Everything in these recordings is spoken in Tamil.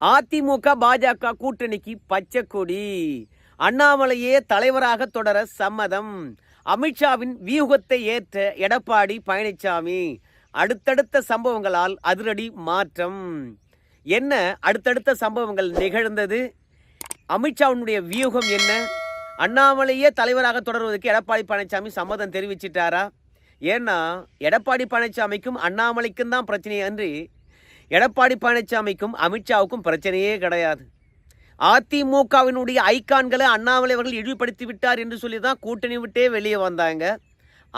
அதிமுக பாஜக கூட்டணிக்கு பச்சை கொடி. அண்ணாமலையே தலைவராக தொடர சம்மதம். அமித்ஷாவின் வியூகத்தை ஏற்ற எடப்பாடி பழனிசாமி அடுத்தடுத்த சம்பவங்களால் அதிரடி மாற்றம். என்ன அடுத்தடுத்த சம்பவங்கள் நிகழ்ந்தது? அமித்ஷாவினுடைய வியூகம் என்ன? அண்ணாமலையே தலைவராக தொடர்வதற்கு எடப்பாடி பழனிசாமி சம்மதம் தெரிவிச்சிட்டாரா? ஏன்னா எடப்பாடி பழனிசாமிக்கும் அண்ணாமலைக்கும் தான் பிரச்சனை அன்றி எடப்பாடி பழனிசாமிக்கும் அமித்ஷாவுக்கும் பிரச்சனையே கிடையாது. அதிமுகவினுடைய ஐகான்களை அண்ணாமலை அவர்கள் இழிவுபடுத்தி விட்டார் என்று சொல்லி தான் கூட்டணி விட்டே வெளியே வந்தாங்க.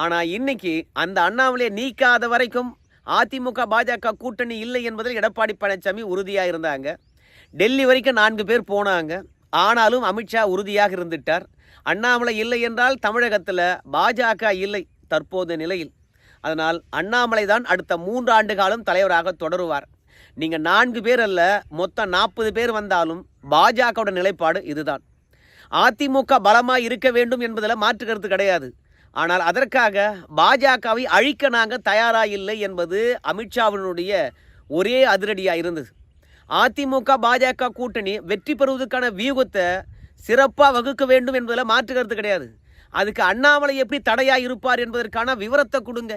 ஆனால் இன்னைக்கு அந்த அண்ணாமலையை நீக்காத வரைக்கும் அதிமுக பாஜக கூட்டணி இல்லை என்பதில் எடப்பாடி பழனிசாமி உறுதியாக இருந்தாங்க. டெல்லி வரைக்கும் நான்கு பேர் போனாங்க. ஆனாலும் அமித்ஷா உறுதியாக இருந்துட்டார். அண்ணாமலை இல்லை என்றால் தமிழகத்தில் பாஜக இல்லை. தற்போது நிலையில். அதனால் அண்ணாமலை தான் அடுத்த மூன்று ஆண்டு காலம் தலைவராக தொடருவார். நீங்கள் நான்கு பேர் அல்ல மொத்தம் நாற்பது பேர் வந்தாலும் பாஜகவோட நிலைப்பாடு இதுதான். அதிமுக பலமாக இருக்க வேண்டும் என்பதில் மாற்று கருத்து கிடையாது. ஆனால் அதற்காக பாஜகவை அழிக்க நாங்கள் தயாராக இல்லை என்பது அமித்ஷாவினுடைய ஒரே அதிரடியாக இருந்தது. அதிமுக பாஜக கூட்டணி வெற்றி பெறுவதற்கான வியூகத்தை சிறப்பாக வகுக்க வேண்டும் என்பதில் மாற்று கருத்து கிடையாது. அதுக்கு அண்ணாமலை எப்படி தடையாக இருப்பார் என்பதற்கான விவரத்தை கொடுங்க.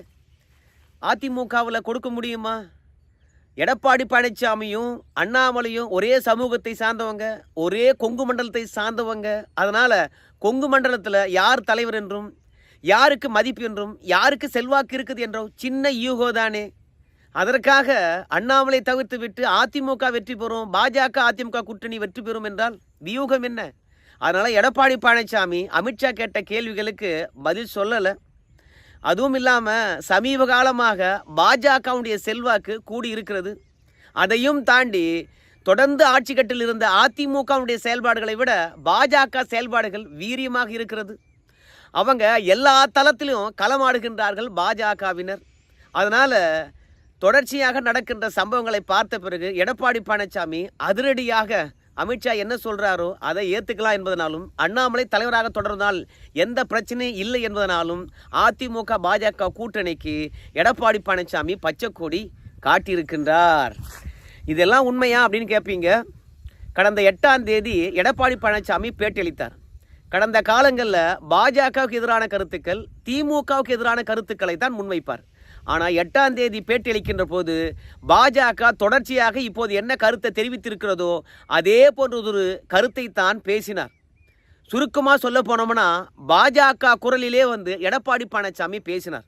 அதிமுகவில் கொடுக்க முடியுமா? எடப்பாடி பழனிசாமியும் அண்ணாமலையும் ஒரே சமூகத்தை சார்ந்தவங்க ஒரே கொங்கு மண்டலத்தை சார்ந்தவங்க. அதனால் கொங்கு மண்டலத்தில் யார் தலைவர் என்றும் யாருக்கு மதிப்பு என்றும் யாருக்கு செல்வாக்கு இருக்குது என்றோ சின்ன யூகோ தானே. அதற்காக அண்ணாமலை தவிர்த்து விட்டு அதிமுக வெற்றி பெறும் பாஜக அதிமுக கூட்டணி வெற்றி பெறும் என்றால் வியூகம் என்ன? அதனால் எடப்பாடி பழனிசாமி அமித்ஷா கேட்ட கேள்விகளுக்கு பதில் சொல்லலை. அதுவும் இல்லாமல் சமீப காலமாக பாஜகவுடைய செல்வாக்கு கூடி இருக்கிறது அதையும் தாண்டி தொடர்ந்து ஆட்சி கட்டில் இருந்த அதிமுகவுடைய செயல்பாடுகளை விட பாஜக செயல்பாடுகள் வீரியமாக இருக்கிறது. அவங்க எல்லா தளத்திலும் களமாடுகின்றார்கள் பாஜகவினர். அதனால் தொடர்ச்சியாக நடக்கின்ற சம்பவங்களை பார்த்த பிறகு எடப்பாடி பழனிசாமி அதிரடியாக அமித்ஷா என்ன சொல்றாரோ அதை ஏத்துக்கலாம் என்பதனாலும் அண்ணாமலை தலைவராக தொடர்ந்தால் எந்த பிரச்சனையும் இல்லை என்பதனாலும் அதிமுக பாஜக கூட்டணிக்கு எடப்பாடி பழனிசாமி பச்சைக்கொடி காட்டியிருக்கின்றார். இதெல்லாம் உண்மையா அப்படின்னு கேட்பீங்க கடந்த எட்டாம் தேதி எடப்பாடி பழனிசாமி பேட்டியளித்தார் கடந்த காலங்களில் பாஜகவுக்கு எதிரான கருத்துக்கள் திமுகவுக்கு எதிரான கருத்துக்களை தான் முன்வைப்பார். ஆனால் எட்டாம் தேதி பேட்டியளிக்கின்ற போது பாஜக தொடர்ச்சியாக இப்போது என்ன கருத்தை தெரிவித்திருக்கிறதோ அதே போன்றதொரு கருத்தை தான் பேசினார். சுருக்கமாக சொல்ல போனோம்னா பாஜக குரலிலே வந்து எடப்பாடி பழனிசாமி பேசினார்.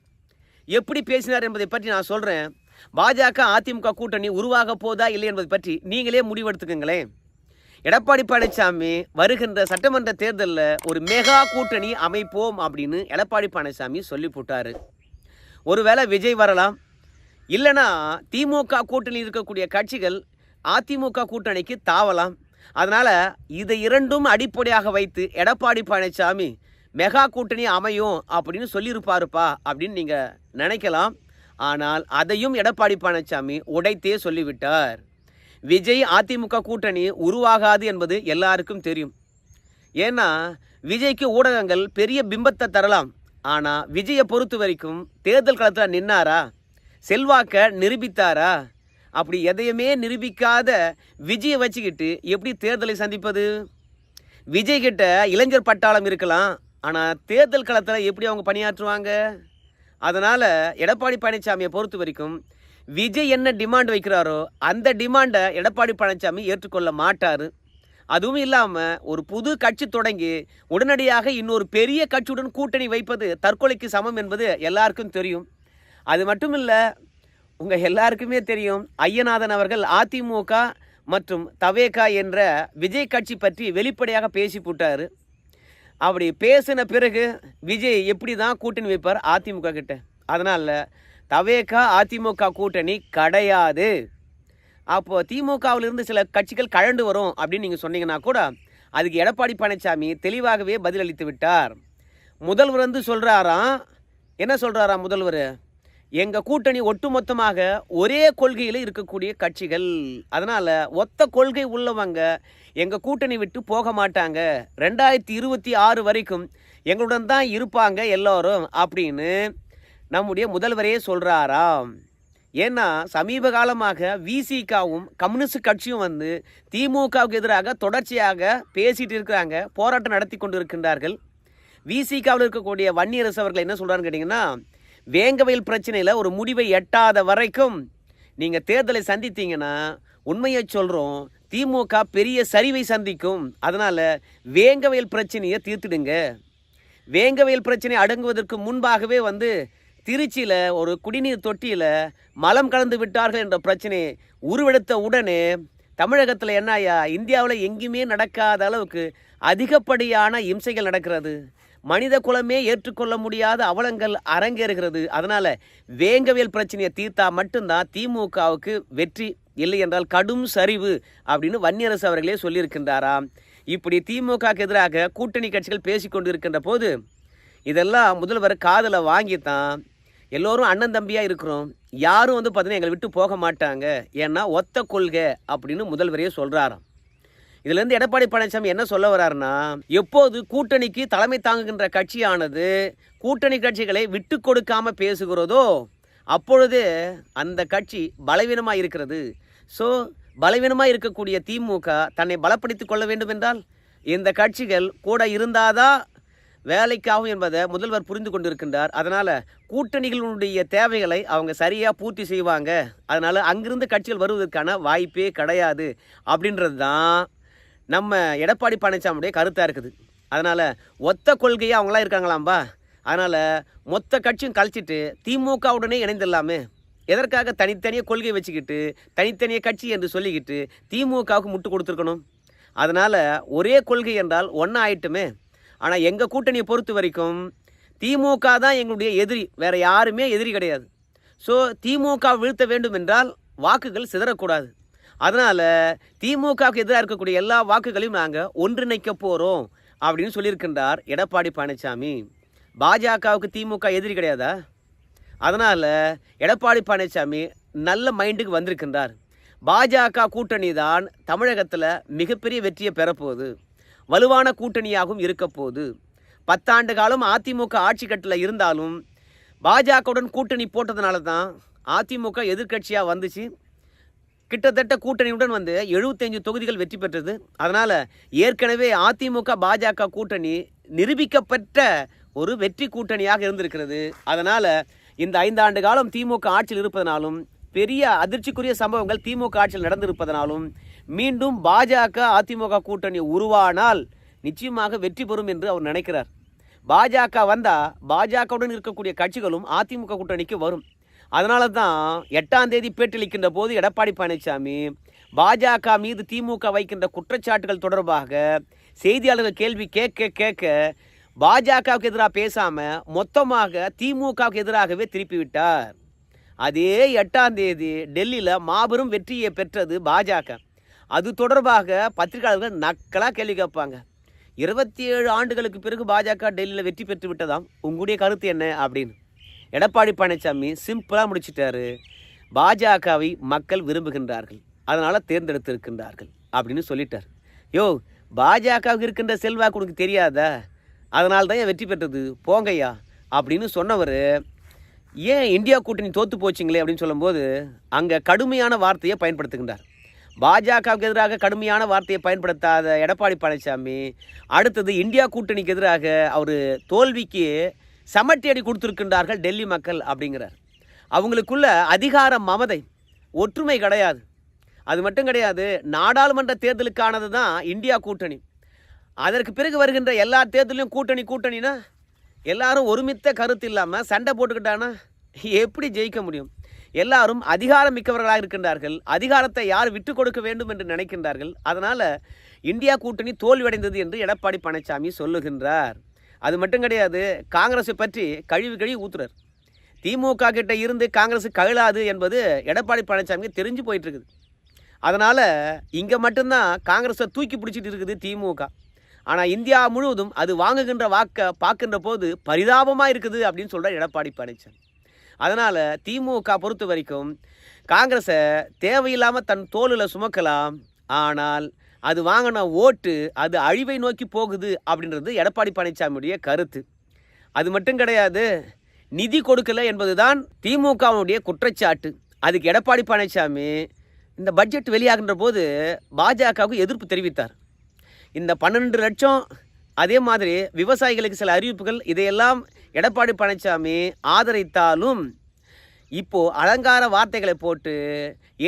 எப்படி பேசினார் என்பதை பற்றி நான் சொல்கிறேன் பாஜக அதிமுக கூட்டணி உருவாக போதா இல்லை என்பதை பற்றி நீங்களே முடிவெடுத்துக்கங்களேன். எடப்பாடி பழனிசாமி வருகின்ற சட்டமன்ற தேர்தலில் ஒரு மெகா கூட்டணி அமைப்போம் அப்படின்னு எடப்பாடி பழனிசாமி சொல்லி போட்டார். ஒருவேளை விஜய் வரலாம். இல்லைனா திமுக கூட்டணி இருக்கக்கூடிய கட்சிகள் அதிமுக கூட்டணிக்கு தாவலாம். அதனால் இதை இரண்டும் அடிப்படையாக வைத்து எடப்பாடி பழனிசாமி மெகா கூட்டணி அமையும் அப்படின்னு சொல்லியிருப்பாருப்பா அப்படின்னு நீங்கள் நினைக்கலாம். ஆனால் அதையும் எடப்பாடி பழனிசாமி உடைத்தே சொல்லிவிட்டார். விஜய் அதிமுக கூட்டணி உருவாகாது என்பது எல்லாருக்கும் தெரியும். ஏன்னா விஜய்க்கு ஊடகங்கள் பெரிய பிம்பத்தை தரலாம். ஆனால் விஜயை பொறுத்த வரைக்கும் தேர்தல் களத்தில் நின்னாரா? செல்வாக்க நிரூபித்தாரா? அப்படி எதையுமே நிரூபிக்காத விஜயை வச்சுக்கிட்டு எப்படி தேர்தலை சந்திப்பது? விஜய்கிட்ட இளைஞர் பட்டாளம் இருக்கலாம் ஆனால் தேர்தல் களத்தில் எப்படி அவங்க பணியாற்றுவாங்க? அதனால் எடப்பாடி பழனிசாமியை பொறுத்த வரைக்கும் விஜய் என்ன டிமாண்ட் வைக்கிறாரோ அந்த டிமாண்டை எடப்பாடி பழனிசாமி ஏற்றுக்கொள்ள மாட்டார். அதுவும் இல்லாமல் ஒரு புது கட்சி தொடங்கி உடனடியாக இன்னொரு பெரிய கட்சியுடன் கூட்டணி வைப்பது தற்கொலைக்கு சமம் என்பது எல்லாருக்கும் தெரியும். அது மட்டும் இல்லை உங்கள் எல்லாருக்குமே தெரியும் ஐயநாதன் அவர்கள் அதிமுக மற்றும் தவேகா என்ற விஜய் கட்சி பற்றி வெளிப்படையாக பேசி போட்டார். அப்படி பேசின பிறகு விஜய் எப்படி தான் கூட்டணி வைப்பார்? அதிமுக கிட்ட. அதனால் தவேகா அதிமுக கூட்டணி கிடையாது. அப்போ திமுகவிலிருந்து சில கட்சிகள் கழண்டு வரும் அப்படின்னு நீங்கள் சொன்னீங்கன்னா கூட அதுக்கு எடப்பாடி பழனிசாமி தெளிவாகவே பதிலளித்து விட்டார். முதல்வர் வந்து சொல்கிறாராம் என்ன சொல்கிறாராம் முதல்வர்? எங்கள் கூட்டணி ஒட்டுமொத்தமாக ஒரே கொள்கையில் இருக்கக்கூடிய கட்சிகள். அதனால் ஒத்த கொள்கை உள்ளவங்க எங்கள் கூட்டணி விட்டு போக மாட்டாங்க. ரெண்டாயிரத்தி இருபத்தி ஆறு வரைக்கும் எங்களுடன் தான் இருப்பாங்க எல்லோரும் அப்படின்னு நம்முடைய முதல்வரே சொல்கிறாராம் ஏன்னா சமீப காலமாக விசிகாவும் கம்யூனிஸ்ட் கட்சியும் வந்து திமுகவுக்கு எதிராக தொடர்ச்சியாக பேசிட்டு இருக்கிறாங்க போராட்டம் நடத்தி கொண்டு இருக்கின்றார்கள் விசிகாவில் இருக்கக்கூடிய வன்னியரசு அவர்கள் என்ன சொல்கிறான்னு கேட்டிங்கன்னா வேங்கவயல் பிரச்சனையில் ஒரு முடிவை எட்டாத வரைக்கும் நீங்கள் தேர்தலை சந்தித்தீங்கன்னா உண்மையை சொல்கிறோம் திமுக பெரிய சரிவை சந்திக்கும். அதனால் வேங்கவயல் பிரச்சனையை தீர்த்துடுங்க. வேங்கவயல் பிரச்சனை அடங்குவதற்கு முன்பாகவே வந்து திருச்சியில் ஒரு குடிநீர் தொட்டியில் மலம் கலந்து விட்டார்கள் என்ற பிரச்சனை உருவெடுத்த உடனே தமிழகத்தில் என்ன ஐயா? இந்தியாவில் எங்கேயுமே நடக்காத அளவுக்கு அதிகப்படியான இம்சைகள் நடக்கிறது. மனித குலமே ஏற்றுக்கொள்ள முடியாத அவலங்கள் அரங்கேறுகிறது. அதனால் வேங்கவியல் பிரச்சனையை தீர்த்தா மட்டும்தான் திமுகவுக்கு வெற்றி இல்லை என்றால் கடும் சரிவு அப்படின்னு வன்னியரசு அவர்களே சொல்லியிருக்கின்றாராம். இப்படி திமுகவுக்கு எதிராக கூட்டணி கட்சிகள் பேசிக்கொண்டு இருக்கின்ற போது இதெல்லாம் முதல்வர் காதில் வாங்கித்தான் எல்லோரும் அண்ணன் தம்பியாக இருக்கிறோம். யாரும் வந்து பார்த்தீங்கன்னா எங்களை விட்டு போக மாட்டாங்க. ஏன்னா ஒத்த கொள்கை அப்படின்னு முதல்வரையே சொல்கிறாராம் இதுலேருந்து எடப்பாடி பழனிசாமி என்ன சொல்ல வர்றாருன்னா எப்போது கூட்டணிக்கு தலைமை தாங்குகின்ற கட்சியானது கூட்டணி கட்சிகளை விட்டு கொடுக்காம பேசுகிறதோ அப்பொழுது அந்த கட்சி பலவீனமாக இருக்கிறது. ஸோ பலவீனமாக இருக்கக்கூடிய திமுக தன்னை பலப்படுத்திக் கொள்ள வேண்டும் என்றால் இந்த கட்சிகள் கூட இருந்தாதான் வேலைக்காகும் என்பதை முதல்வர் புரிந்து கொண்டிருக்கின்றார். அதனால் கூட்டணிகளுடைய தேவைகளை அவங்க சரியாக பூர்த்தி செய்வாங்க. அதனால் அங்கிருந்து கட்சிகள் வருவதற்கான வாய்ப்பே கிடையாது. அப்படின்றது தான் நம்ம எடப்பாடி பழனிசாமியுடைய கருத்தாக இருக்குது. அதனால் ஒத்த கொள்கையாக அவங்களாம் இருக்காங்களாம்பா? அதனால் மொத்த கட்சியும் கழிச்சிட்டு திமுகவுடனே இணைந்துடலாமே. எதற்காக தனித்தனியாக கொள்கை வச்சுக்கிட்டு தனித்தனியாக கட்சி என்று சொல்லிக்கிட்டு திமுகவுக்கு முட்டு கொடுத்துருக்கணும்? அதனால் ஒரே கொள்கை என்றால் ஒன்றா ஆயிட்டுமே. ஆனால் எங்கள் கூட்டணியை பொறுத்த வரைக்கும் திமுக தான் எங்களுடைய எதிரி. வேறு யாருமே எதிரி கிடையாது. ஸோ திமுக வீழ்த்த வேண்டும் என்றால் வாக்குகள் சிதறக்கூடாது. அதனால் திமுகவுக்கு எதிராக இருக்கக்கூடிய எல்லா வாக்குகளையும் நாங்கள் ஒன்றிணைக்க போகிறோம் அப்படின்னு சொல்லியிருக்கின்றார் எடப்பாடி பழனிசாமி. பாஜகவுக்கு திமுக எதிரி கிடையாதா? அதனால் எடப்பாடி பழனிசாமி நல்ல மைண்டுக்கு வந்திருக்கின்றார். பாஜக கூட்டணி தான் தமிழகத்தில் மிகப்பெரிய வெற்றியை பெறப்போகுது. வலுவான கூட்டணியாகவும் இருக்க போகுது பத்தாண்டு காலம் அதிமுக ஆட்சி கட்டில் இருந்தாலும் பாஜகவுடன் கூட்டணி போட்டதுனால தான் அதிமுக எதிர்க்கட்சியாக வந்துச்சு. கிட்டத்தட்ட கூட்டணியுடன் வந்து 75 தொகுதிகள் வெற்றி பெற்றது. அதனால் ஏற்கனவே அதிமுக பாஜக கூட்டணி நிரூபிக்கப்பட்ட ஒரு வெற்றி கூட்டணியாக இருந்திருக்கிறது. அதனால் இந்த ஐந்தாண்டு காலம் திமுக ஆட்சியில் இருப்பதனாலும் பெரிய அதிர்ச்சிக்குரிய சம்பவங்கள் திமுக ஆட்சியில் நடந்திருப்பதனாலும் மீண்டும் பாஜக அதிமுக கூட்டணி உருவானால் நிச்சயமாக வெற்றி பெறும் என்று அவர் நினைக்கிறார். பாஜக வந்தால் பாஜகவுடன் இருக்கக்கூடிய கட்சிகளும் அதிமுக கூட்டணிக்கு வரும். அதனால தான் எட்டாம் தேதி பேட்டியளிக்கின்ற போது எடப்பாடி பழனிசாமி பாஜக மீது திமுக வைக்கின்ற குற்றச்சாட்டுகள் தொடர்பாக செய்தியாளர்கள் கேள்வி கேட்க கேட்க பாஜகவுக்கு எதிராக பேசாமல் மொத்தமாக திமுகவுக்கு எதிராகவே திருப்பி விட்டார். அதே எட்டாம் தேதி டெல்லியில் மாபெரும் வெற்றியை பெற்றது பாஜக. அது தொடர்பாக பத்திரிகையாளர்கள் நக்கலாக கேள்வி கேட்பாங்க. இருபத்தி ஏழு ஆண்டுகளுக்கு பிறகு பாஜக டெல்லியில் வெற்றி பெற்று விட்டதாம் உங்களுடைய கருத்து என்ன? அப்படின்னு. எடப்பாடி பழனிசாமி சிம்பிளாக முடிச்சிட்டாரு. பாஜகவை மக்கள் விரும்புகின்றார்கள். அதனால் தேர்ந்தெடுத்திருக்கின்றார்கள் அப்படின்னு சொல்லிட்டார். யோ பாஜகவுக்கு இருக்கின்ற செல்வாக்கு உனக்கு தெரியாதா? அதனால தான் ஏன் வெற்றி பெற்றது? போங்கய்யா அப்படின்னு சொன்னவர் ஏன் இந்தியா கூட்டணி தோற்று போச்சிங்களே? அப்படின்னு சொல்லும்போது அங்கே கடுமையான வார்த்தையை பயன்படுத்துகின்றார். பாஜகவுக்கு எதிராக கடுமையான வார்த்தையை பயன்படுத்தாத எடப்பாடி பழனிசாமி அடுத்தது இந்தியா கூட்டணிக்கு எதிராக அவர் தோல்விக்கு சமட்டி அடி கொடுத்துருக்கின்றார்கள் டெல்லி மக்கள் அப்படிங்கிறார். அவங்களுக்குள்ள அதிகார மமதை ஒற்றுமை கிடையாது. அது மட்டும் கிடையாது நாடாளுமன்ற தேர்தலுக்கானது தான் இந்தியா கூட்டணி. அதற்கு பிறகு வருகின்ற எல்லா தேர்தலையும் கூட்டணி கூட்டணினா எல்லாரும் ஒருமித்த கருத்து இல்லாமல் சண்டை போட்டுக்கிட்டானா? எப்படி ஜெயிக்க முடியும்? எல்லாரும் அதிகாரம் மிக்கவர்களாக இருக்கின்றார்கள். அதிகாரத்தை யார் விட்டு கொடுக்க வேண்டும் என்று நினைக்கின்றார்கள். அதனால் இந்தியா கூட்டணி தோல்வியடைந்தது என்று எடப்பாடி பழனிசாமி சொல்லுகின்றார். அது மட்டும் கிடையாது காங்கிரஸை பற்றி கழிவு கழிவு ஊத்துறார். திமுக கிட்ட இருந்து காங்கிரஸ் கழலாது என்பது எடப்பாடி பழனிசாமிக்கு தெரிஞ்சு போயிட்டு இருக்குது அதனால் இங்கே மட்டும்தான் காங்கிரஸை தூக்கி பிடிச்சிட்டு இருக்குது திமுக. ஆனால் இந்தியா முழுவதும் அது வாங்குகின்ற வாக்கை பார்க்கின்ற போது பரிதாபமாக இருக்குது அப்படின்னு சொல்கிறார் எடப்பாடி பழனிசாமி. அதனால் திமுக பொறுத்த வரைக்கும் காங்கிரஸை தேவையில்லாமல் தன் தோளில் சுமக்கலாம். ஆனால் அது வாங்கின ஓட்டு அது அழிவை நோக்கி போகுது அப்படின்றது எடப்பாடி பழனிசாமியுடைய கருத்து. அது மட்டும் கிடையாது நிதி கொடுக்கல என்பதுதான் திமுகவுடைய குற்றச்சாட்டு. அதுக்கு எடப்பாடி பழனிசாமி இந்த பட்ஜெட் வெளியாகின்ற போது பாஜகவுக்கு எதிர்ப்பு தெரிவித்தார். இந்த பன்னெண்டு லட்சம் அதே மாதிரி விவசாயிகளுக்கு சில அறிவிப்புகள் இதையெல்லாம் எடப்பாடி பழனிசாமி ஆதரித்தாலும் இப்போ அலங்கார வார்த்தைகளை போட்டு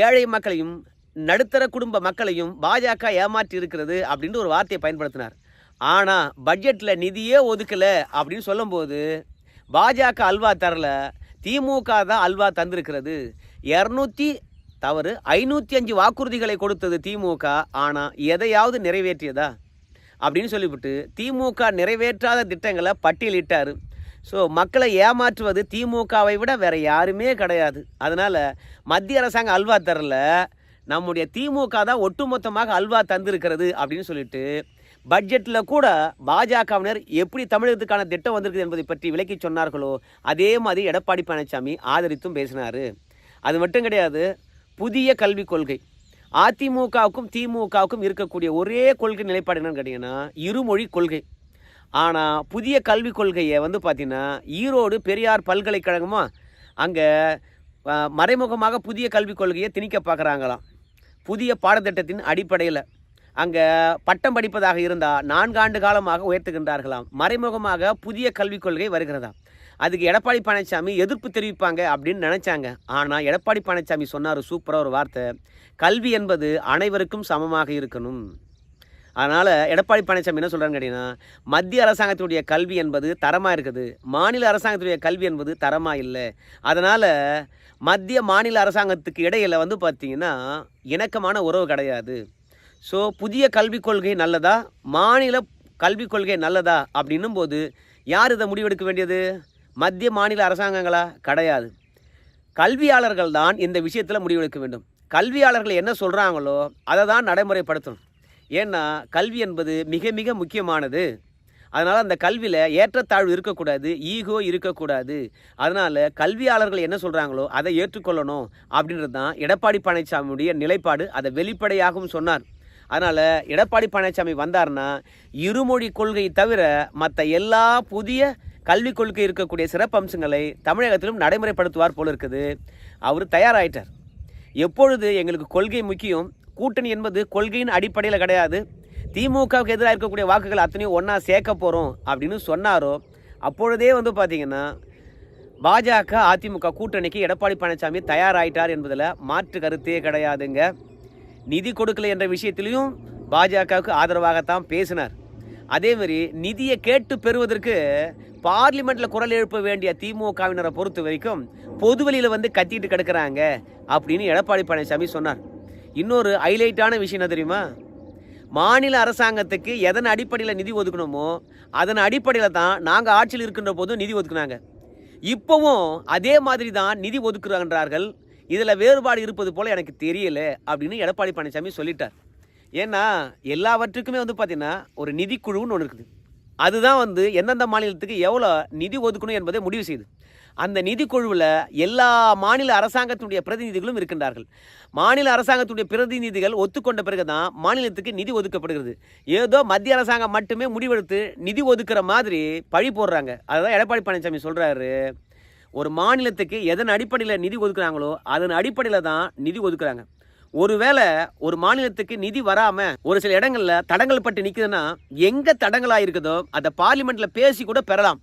ஏழை மக்களையும் நடுத்தர குடும்ப மக்களையும் பாஜக ஏமாற்றி இருக்கிறது அப்படின்னு ஒரு வார்த்தையை பயன்படுத்தினார். ஆனால் பட்ஜெட்டில் நிதியே ஒதுக்கலை அப்படின்னு சொல்லும்போது பாஜக அல்வா தரல திமுக தான் அல்வா தந்திருக்கிறது. இரநூத்தி தவறு ஐநூற்றி அஞ்சு வாக்குறுதிகளை கொடுத்தது திமுக ஆனால் எதையாவது நிறைவேற்றியதா? அப்படின்னு சொல்லிவிட்டு திமுக நிறைவேற்றாத திட்டங்களை பட்டியலிட்டார் ஸோ மக்களை ஏமாற்றுவது திமுகவை விட வேற யாருமே கிடையாது. அதனால் மத்திய அரசாங்கம் அல்வா தரல. நம்முடைய திமுக தான் ஒட்டுமொத்தமாக அல்வா தந்திருக்கிறது அப்படின்னு சொல்லிட்டு பட்ஜெட்டில் கூட பாஜகவினர் எப்படி தமிழகத்துக்கான திட்டம் வந்திருக்குது என்பதை பற்றி விளக்கி சொன்னார்களோ அதே மாதிரி எடப்பாடி பழனிசாமி ஆதரித்தும் பேசினார். அது மட்டும் கிடையாது புதிய கல்விக் கொள்கை. அதிமுகவுக்கும் திமுகவுக்கும் இருக்கக்கூடிய ஒரே கொள்கை நிலைப்பாடு என்னன்னு கேட்டிங்கன்னா இருமொழி கொள்கை. ஆனால் புதிய கல்விக் கொள்கையை வந்து பார்த்தீங்கன்னா ஈரோடு பெரியார் பல்கலைக்கழகமாக அங்கே மறைமுகமாக புதிய கல்விக் கொள்கையை திணிக்க பார்க்குறாங்களாம் புதிய பாடத்திட்டத்தின் அடிப்படையில். அங்கே பட்டம் படிப்பதாக இருந்தால் நான்காண்டு காலமாக உயர்த்துகின்றார்களாம். மறைமுகமாக புதிய கல்விக் கொள்கை வருகிறதா? அதுக்கு எடப்பாடி பழனிசாமி எதிர்ப்பு தெரிவிப்பாங்க அப்படின்னு நினச்சாங்க. ஆனால் எடப்பாடி பழனிசாமி சொன்னார் சூப்பராக ஒரு வார்த்தை. கல்வி என்பது அனைவருக்கும் சமமாக இருக்கணும். அதனால் எடப்பாடி பழனிசாமி என்ன சொல்கிறான்னு கேட்டிங்கன்னா மத்திய அரசாங்கத்துடைய கல்வி என்பது தரமாக இருக்குது. மாநில அரசாங்கத்துடைய கல்வி என்பது தரமாக இல்லை. அதனால் மத்திய மாநில அரசாங்கத்துக்கு இடையில் வந்து பார்த்திங்கன்னா இணக்கமான உறவு கிடையாது. ஸோ புதிய கல்விக் கொள்கை நல்லதா? மாநில கல்விக் கொள்கை நல்லதா? அப்படின்னும் போது யார் இதை முடிவெடுக்க வேண்டியது? மத்திய மாநில அரசாங்கங்களா? கிடையாது. கல்வியாளர்கள் தான் இந்த விஷயத்தில் முடிவெடுக்க வேண்டும். கல்வியாளர்கள் என்ன சொல்கிறாங்களோ அதை தான் நடைமுறைப்படுத்தணும். ஏன்னா கல்வி என்பது மிக மிக முக்கியமானது. அதனால் அந்த கல்வியில் ஏற்றத்தாழ்வு இருக்கக்கூடாது ஈகோ இருக்கக்கூடாது. அதனால் கல்வியாளர்கள் என்ன சொல்கிறாங்களோ அதை ஏற்றுக்கொள்ளணும் அப்படின்றது தான் எடப்பாடி பழனிசாமியுடைய நிலைப்பாடு. அதை வெளிப்படையாகவும் சொன்னார். அதனால் எடப்பாடி பழனிசாமி வந்தார்னா இருமொழி கொள்கை தவிர மற்ற எல்லா புதிய கல்விக் கொள்கை இருக்கக்கூடிய சிறப்பம்சங்களை தமிழகத்திலும் நடைமுறைப்படுத்துவார் போல இருக்குது. அவர் தயாராயிட்டார். எப்பொழுது எங்களுக்கு கொள்கை முக்கியம் கூட்டணி என்பது கொள்கையின் அடிப்படையில் கிடையாது. திமுகவுக்கு எதிராக இருக்கக்கூடிய வாக்குகள் அத்தனையும் ஒன்றா சேர்க்க போகிறோம் அப்படின்னு சொன்னாரோ அப்பொழுதே வந்து பார்த்தீங்கன்னா பாஜக அதிமுக கூட்டணிக்கு எடப்பாடி பழனிசாமி தயாராயிட்டார் என்பதில் மாற்று கருத்தே கிடையாதுங்க. நிதி கொடுக்கல என்ற விஷயத்திலையும் பாஜகவுக்கு ஆதரவாகத்தான் பேசினார். அதேமாரி நிதியை கேட்டு பெறுவதற்கு பார்லிமெண்ட்டில் குரல் எழுப்ப வேண்டிய திமுகவினரை பொறுத்த வரைக்கும் பொதுவெளியில் வந்து கத்திட்டு கிடக்குறாங்க அப்படின்னு எடப்பாடி பழனிசாமி சொன்னார். இன்னொரு ஹைலைட்டான விஷயம் என்ன தெரியுமா? மாநில அரசாங்கத்துக்கு எதன் அடிப்படையில் நிதி ஒதுக்கணுமோ அதன் அடிப்படையில் தான் நாங்கள் ஆட்சியில் இருக்கின்ற போதும் நிதி ஒதுக்குனாங்க. இப்போவும் அதே மாதிரி தான் நிதி ஒதுக்குறாங்கன்றார்கள். இதில் வேறுபாடு இருப்பது போல் எனக்கு தெரியல அப்படின்னு எடப்பாடி பழனிசாமி சொல்லிட்டார். ஏன்னா எல்லாவற்றுக்குமே வந்து பார்த்திங்கன்னா ஒரு நிதிக்குழுன்னு ஒன்று இருக்குது. அதுதான் வந்து எந்தெந்த மாநிலத்துக்கு எவ்வளோ நிதி ஒதுக்கணும் என்பதை முடிவு செய்யுது. அந்த நிதிக்குழுவில் எல்லா மாநில அரசாங்கத்தினுடைய பிரதிநிதிகளும் இருக்கின்றார்கள். மாநில அரசாங்கத்துடைய பிரதிநிதிகள் ஒத்துக்கொண்ட பிறகு தான் மாநிலத்துக்கு நிதி ஒதுக்கப்படுகிறது. ஏதோ மத்திய அரசாங்கம் மட்டுமே முடிவெடுத்து நிதி ஒதுக்குற மாதிரி பழி போடுறாங்க. அதுதான் எடப்பாடி பழனிசாமி சொல்கிறாரு ஒரு மாநிலத்துக்கு எதன் அடிப்படையில் நிதி ஒதுக்குறாங்களோ அதன் அடிப்படையில் தான் நிதி ஒதுக்குறாங்க. ஒருவேளை ஒரு மாநிலத்துக்கு நிதி வராம ஒரு சில இடங்கள்ல தடங்கள் பட்டு நிக்குதுன்னா எங்க தடங்களா இருக்குதோ அதை பார்லிமெண்ட்ல பேசி கூட பெறலாம்.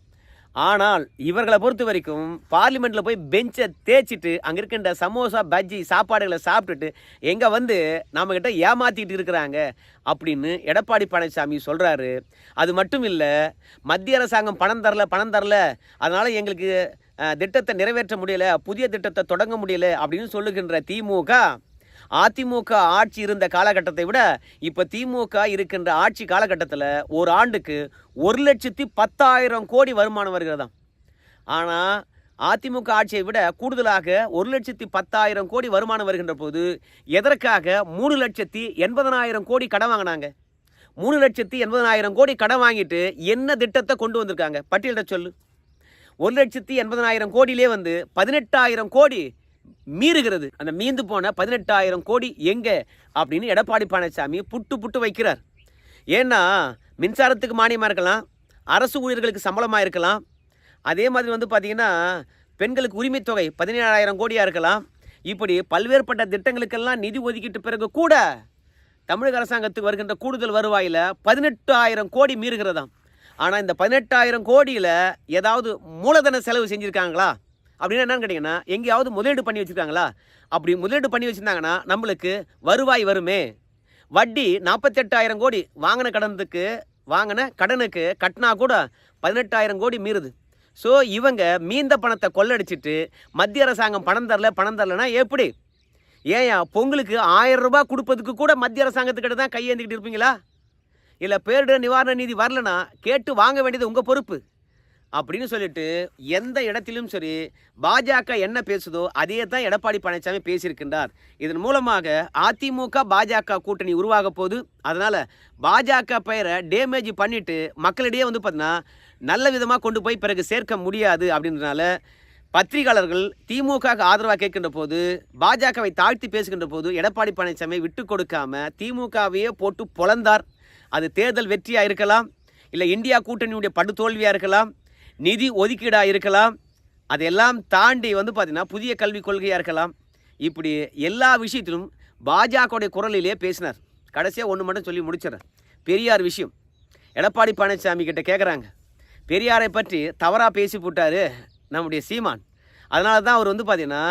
ஆனால் இவர்களை பொறுத்த வரைக்கும் பார்லிமெண்ட்டில் போய் பெஞ்சை தேய்ச்சிட்டு அங்கே இருக்கின்ற சமோசா பஜ்ஜி சாப்பாடுகளை சாப்பிட்டுட்டு எங்கே வந்து நம்மக்கிட்ட ஏமாற்றிக்கிட்டு இருக்கிறாங்க அப்படின்னு எடப்பாடி பழனிசாமி சொல்கிறாரு அது மட்டும் இல்லை மத்திய அரசாங்கம் பணம் தரல பணம் தரல அதனால் எங்களுக்கு திட்டத்தை நிறைவேற்ற முடியல புதிய திட்டத்தை தொடங்க முடியல அப்படின்னு சொல்லுகின்ற திமுக அதிமுக ஆட்சி இருந்த காலகட்டத்தை விட இப்போ திமுக இருக்கின்ற ஆட்சி காலகட்டத்தில் ஒரு ஆண்டுக்கு ஒரு லட்சத்தி பத்தாயிரம் கோடி வருமானம் வருகிறதாம். ஆனால் அதிமுக ஆட்சியை விட கூடுதலாக ஒரு லட்சத்தி பத்தாயிரம் கோடி வருமானம் வருகின்ற போது எதற்காக மூணு லட்சத்தி எண்பதனாயிரம் கோடி கடன் வாங்கினாங்க? மூணு லட்சத்தி எண்பதனாயிரம் கோடி கடன் வாங்கிட்டு என்ன திட்டத்தை கொண்டு வந்திருக்காங்க? பட்டியலிட சொல்லு. ஒரு லட்சத்தி எண்பதனாயிரம் கோடியிலே வந்து பதினெட்டாயிரம் கோடி மீறுகிறது. அந்த மீந்து போன பதினெட்டாயிரம் கோடி எங்க? அப்படின்னு எடப்பாடி பழனிசாமி புட்டு புட்டு வைக்கிறார். ஏன்னா மின்சாரத்துக்கு மானியமாக இருக்கலாம் அரசு ஊழியர்களுக்கு சம்பளமாக இருக்கலாம். அதே மாதிரி வந்து பார்த்தீங்கன்னா பெண்களுக்கு உரிமை தொகை பதினேழாயிரம் கோடியாக இருக்கலாம். இப்படி பல்வேறுபட்ட திட்டங்களுக்கெல்லாம் நிதி ஒதுக்கிட்டு பிறகு கூட தமிழக அரசாங்கத்துக்கு வருகின்ற கூடுதல் வருவாயில் பதினெட்டாயிரம் கோடி மீறுகிறதாம். ஆனால் இந்த பதினெட்டாயிரம் கோடியில் ஏதாவது மூலதன செலவு செஞ்சுருக்காங்களா? அப்படின்னு என்னன்னு கேட்டிங்கன்னா எங்கேயாவது முதலீடு பண்ணி வச்சுருக்காங்களா? அப்படி முதலீடு பண்ணி வச்சுருந்தாங்கன்னா நம்மளுக்கு வருவாய் வருமே. வட்டி நாற்பத்தெட்டாயிரம் கோடி வாங்கின கடனுக்கு வாங்கின கடனுக்கு கட்டினா கூட பதினெட்டாயிரம் கோடி மீறுது. ஸோ இவங்க மீந்த பணத்தை கொள்ளடிச்சிட்டு மத்திய அரசாங்கம் பணம் தரல பணம் தரலனா எப்படி? ஏயா பொங்கலுக்கு ஆயிரம் ரூபாய் கொடுப்பதுக்கு கூட மத்திய அரசாங்கத்துக்கிட்ட தான் கையேந்திக்கிட்டு இருப்பீங்களா? இல்லை பேரிடர் நிவாரண நிதி வரலனா கேட்டு வாங்க வேண்டியது உங்கள் பொறுப்பு. அப்படின்னு சொல்லிட்டு எந்த இடத்திலும் சரி பாஜக என்ன பேசுதோ அதே தான் எடப்பாடி பழனிசாமி பேசியிருக்கின்றார். இதன் மூலமாக அதிமுக பாஜக கூட்டணி உருவாக போகுது. அதனால் பாஜக பெயரை டேமேஜ் பண்ணிட்டு மக்களிடையே வந்து பார்த்தீங்கன்னா நல்ல விதமாக கொண்டு போய் பிறகு சேர்க்க முடியாது அப்படின்றனால பத்திரிகையாளர்கள் திமுக ஆதரவாக கேட்கின்ற போது பாஜகவை தாழ்த்தி பேசுகின்ற போது எடப்பாடி பழனிசாமி விட்டு கொடுக்காம திமுகவையே போட்டு பொழந்தார் அது தேர்தல் வெற்றியாக இருக்கலாம் இல்லை இந்தியா கூட்டணியுடைய படுதோல்வியாக இருக்கலாம் நிதி ஒதுக்கீடாக இருக்கலாம் அதெல்லாம் தாண்டி வந்து பார்த்திங்கன்னா புதிய கல்விக் கொள்கையாக இருக்கலாம். இப்படி எல்லா விஷயத்திலும் பாஜகவுடைய குரலிலே பேசினார். கடைசியாக ஒன்று மட்டும் சொல்லி முடிச்சிடறேன். பெரியார் விஷயம். எடப்பாடி பழனிசாமி கிட்ட கேட்குறாங்க பெரியாரை பற்றி தவறாக பேசி போட்டாரு நம்முடைய சீமான். அதனால தான் அவர் வந்து பார்த்தீங்கன்னா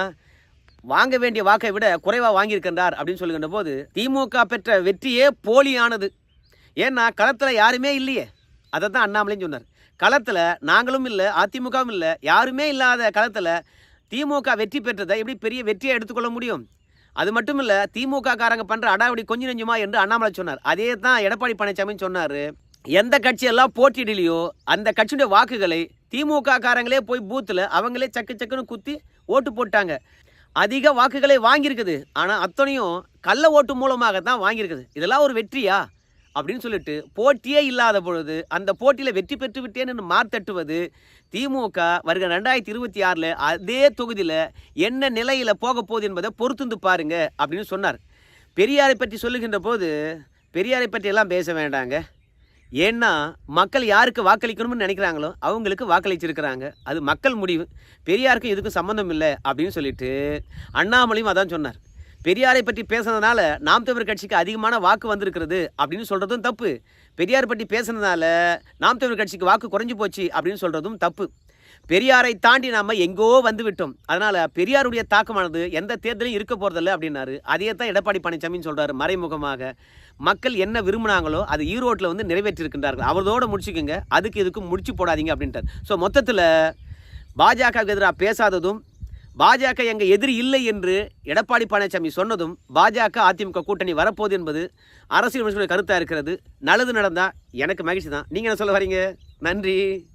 வாங்க வேண்டிய வாக்கை விட குறைவாக வாங்கியிருக்கின்றார் அப்படின்னு சொல்லுகின்ற போது திமுக பெற்ற வெற்றியே போலியானது. ஏன்னா களத்தில் யாருமே இல்லையே. அதை தான் அண்ணாமலையும் சொன்னார். களத்தில் நாங்களும் இல்லை அதிமுகவும் இல்லை யாருமே இல்லாத களத்தில் திமுக வெற்றி பெற்றதை எப்படி பெரிய வெற்றியை எடுத்துக்கொள்ள முடியும்? அது மட்டும் இல்லை திமுக காரங்க பண்ணுற அடாவடி கொஞ்சம் நெஞ்சுமா என்று அண்ணாமலை சொன்னார். அதே தான் எடப்பாடி பழனிசாமி சொன்னார். எந்த கட்சியெல்லாம் போட்டியிடலையோ அந்த கட்சியுடைய வாக்குகளை திமுக காரங்களே போய் பூத்தில் அவங்களே சக்கு சக்குன்னு குத்தி ஓட்டு போட்டாங்க. அதிக வாக்குகளை வாங்கியிருக்குது. ஆனால் அத்தனையும் கள்ள ஓட்டு மூலமாக தான் வாங்கியிருக்குது. இதெல்லாம் ஒரு வெற்றியா? அப்படின்னு சொல்லிட்டு போட்டியே இல்லாத பொழுது அந்த போட்டியில் வெற்றி பெற்று விட்டேன்னு என்று மார்த்தட்டுவது திமுக வருகிற ரெண்டாயிரத்தி இருபத்தி ஆறில் அதே தொகுதியில் என்ன நிலையில் போக போகுது என்பதை பொறுத்துந்து பாருங்க அப்படின்னு சொன்னார். பெரியாரை பற்றி சொல்லுகின்ற போது பெரியாரை பற்றியெல்லாம் பேச வேண்டாங்க. ஏன்னா மக்கள் யாருக்கு வாக்களிக்கணும்னு நினைக்கிறாங்களோ அவங்களுக்கு வாக்களிச்சிருக்கிறாங்க. அது மக்கள் முடிவு. பெரியாருக்கும் இதுக்கும் சம்மந்தம் இல்லை அப்படின்னு சொல்லிட்டு அண்ணாமலையும் அதான் சொன்னார். பெரியாரை பற்றி பேசுனதுனால நாம் தமிழர் கட்சிக்கு அதிகமான வாக்கு வந்திருக்கிறது அப்படின்னு சொல்கிறதும் தப்பு. பெரியார் பற்றி பேசுனதுனால நாம் தமிழர் கட்சிக்கு வாக்கு குறைஞ்சு போச்சு அப்படின்னு சொல்கிறதும் தப்பு. பெரியாரை தாண்டி நாம் எங்கோ வந்து விட்டோம். அதனால் பெரியாருடைய தாக்கமானது எந்த தேர்தலும் இருக்க போகிறதில்ல அப்படின்னாரு. அதையே தான் எடப்பாடி பழனிசாமின்னு சொல்கிறார் மறைமுகமாக. மக்கள் என்ன விரும்பினாங்களோ அது ஈரோட்டில் வந்து நிறைவேற்றிருக்கின்றார்கள் அவரோட முடிச்சுக்கோங்க. அதுக்கு இதுக்கும் முடிச்சு போடாதீங்க அப்படின்ட்டார். ஸோ மொத்தத்தில் பாஜகவுக்கு எதிராக பேசாததும் பாஜக எங்கள் எதிரி இல்லை என்று எடப்பாடி பழனிசாமி சொன்னதும் பாஜக அதிமுக கூட்டணி வரப்போகுது என்பது அரசியல் கருத்தாக இருக்கிறது. நல்லது நடந்தால் எனக்கு மகிழ்ச்சி தான். நீங்கள் என்ன சொல்ல வரீங்க? நன்றி.